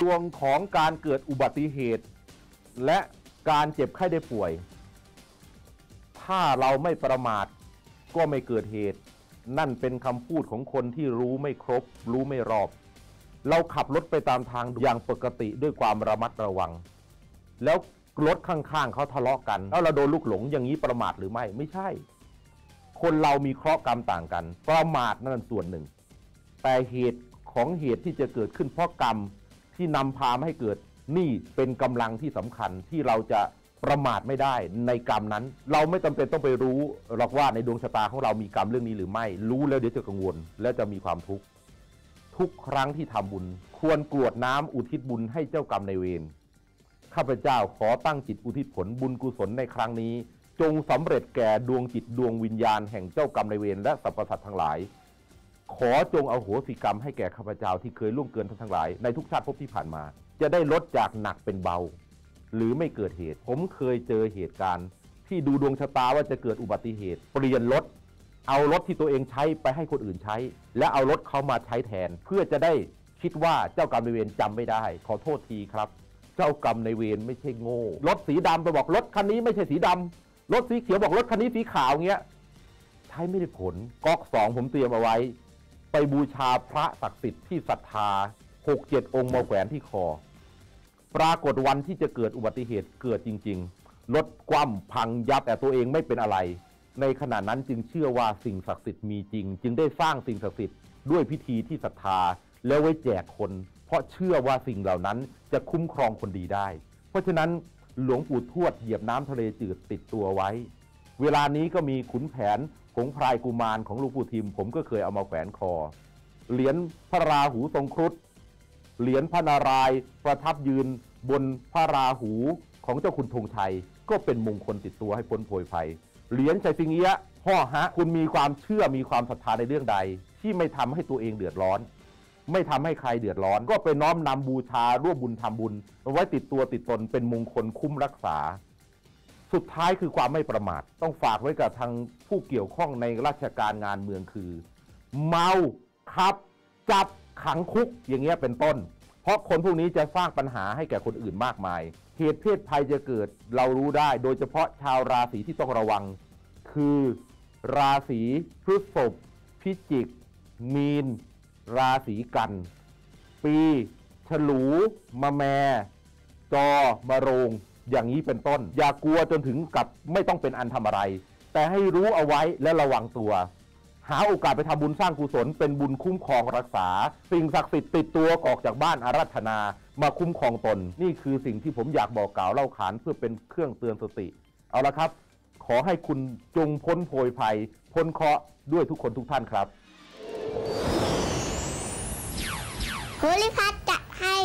ดวงของการเกิดอุบัติเหตุ และการเจ็บไข้ได้ป่วย ถ้าเราไม่ประมาทก็ไม่เกิดเหตุ นั่นเป็นคำพูดของคนที่รู้ไม่ครบ รู้ไม่รอบ เราขับรถไปตามทางอย่างปกติด้วยความระมัดระวัง แล้วรถข้างๆเขาทะเลาะกันแล้วเราโดนลูกหลงอย่างนี้ประมาทหรือไม่ไม่ใช่ คนเรามีเคราะห์กรรมต่างกัน ประมาทนั่นส่วนหนึ่ง แต่เหตุของเหตุที่จะเกิดขึ้นเพราะกรรม ที่นำพามาให้เกิดนี่เป็นกำลังที่สำคัญที่เราจะประมาทไม่ได้ในกรรมนั้น เราไม่จำเป็นต้องไปรู้หรอกว่าในดวงชะตาของเรามีกรรมเรื่องนี้หรือไม่ รู้แล้วเดี๋ยวจะกังวล และจะมีความทุกข์ทุกครั้งที่ทำบุญ ควรกรวดน้ำอุทิศบุญให้เจ้ากรรมในเวรข้าพเจ้าขอตั้งจิตอุทิศผลบุญกุศลในครั้งนี้ จงสำเร็จแก่ดวงจิตดวงวิญญาณแห่งเจ้ากรรมในเวรและสรรพสัตว์ทั้งหลาย ขอจงเอาโหสิกรรมให้แก่ข้าพเจ้าที่เคยล่วงเกินท่านทั้งหลายในทุกชาติภพที่ผ่านมา จะได้ลดจากหนักเป็นเบา หรือไม่เกิดเหตุ ผมเคยเจอเหตุการณ์ ที่ดูดวงชะตาว่าจะเกิดอุบัติเหตุ เปลี่ยนรถเอารถที่ตัวเองใช้ไปให้คนอื่นใช้ และเอารถเขามาใช้แทน เพื่อจะได้คิดว่าเจ้ากรรมนายเวรจำไม่ได้ ขอโทษทีครับ เจ้ากรรมในายเวรไม่ใช่โง่รถสีดำไปบอกรถคันนี้ไม่ใช่สีดำรถสีเขียวบอกรถคันนี้สีขาวเงี้ยใช้ไม่ได้ผลก๊อกสองผมเตรียมเอาไว้ ไปบูชาพระศักดิ์สิทธิ์ที่ศรัทธาหกเจ็ดองค์มาแขวนที่คอ ปรากฏวันที่จะเกิดอุบัติเหตุเกิดจริง ๆ รถคว่ำพังยับแต่ตัวเองไม่เป็นอะไร ในขณะนั้นจึงเชื่อว่าสิ่งศักดิ์สิทธิ์มีจริง จึงได้สร้างสิ่งศักดิ์สิทธิ์ด้วยพิธีที่ศรัทธาแล้วไว้แจกคน เพราะเชื่อว่าสิ่งเหล่านั้นจะคุ้มครองคนดีได้ เพราะฉะนั้นหลวงปู่ทวดเหยียบน้ำทะเลจืดติดตัวไว้ เวลานี้ก็มีขุนแผนผงพรายกุมารของลวงปู่ทิม ผมก็เคยเอามาแขวนคอ เหรียญพระราหูทรงครุฑเหรียญพระนารายณ์ประทับยืนบนพระราหูของเจ้าคุณธงชัย ก็เป็นมงคลติดตัวให้พ้นโพยภัย เหรียญชัยสิงเอี้ยะห่อฮะคุณมีความเชื่อมีความศรัทธาในเรื่องใด ที่ไม่ทำให้ตัวเองเดือดร้อน ไม่ทำให้ใครเดือดร้อน ก็ไปน้อมนำบูชาร่วมบุญทำบุญ ไว้ติดตัวติดตนเป็นมงคลคุ้มรักษา สุดท้ายคือความไม่ประมาท ต้องฝากไว้กับทางผู้เกี่ยวข้องในราชการงานเมืองคือ เมาขับ จับขังคุกอย่างเงี้ยเป็นต้น เพราะคนพวกนี้จะสร้างปัญหาให้แก่คนอื่นมากมาย เหตุเพศภัยจะเกิดเรารู้ได้ โดยเฉพาะชาวราศีที่ต้องระวัง คือราศีพฤษภพิจิก มีน ราศีกัน ปี ฉลูมะแม จอมะโรง อย่างนี้เป็นต้น อย่ากลัวจนถึงกับไม่ต้องเป็นอันทำอะไร แต่ให้รู้เอาไว้และระวังตัว หาโอกาสไปทำบุญสร้างกุศล เป็นบุญคุ้มครองรักษา สิ่งศักดิ์สิทธิ์ติดตัวออกจากบ้านอารัธนา มาคุ้มครองตน นี่คือสิ่งที่ผมอยากบอกกล่าวเล่าขานเพื่อเป็นเครื่องเตือนสติ เอาละครับ ขอให้คุณจงพ้นโพยภัย พ้นเคราะห์ด้วยทุกคนทุกท่านครับโพลิพัทจะให้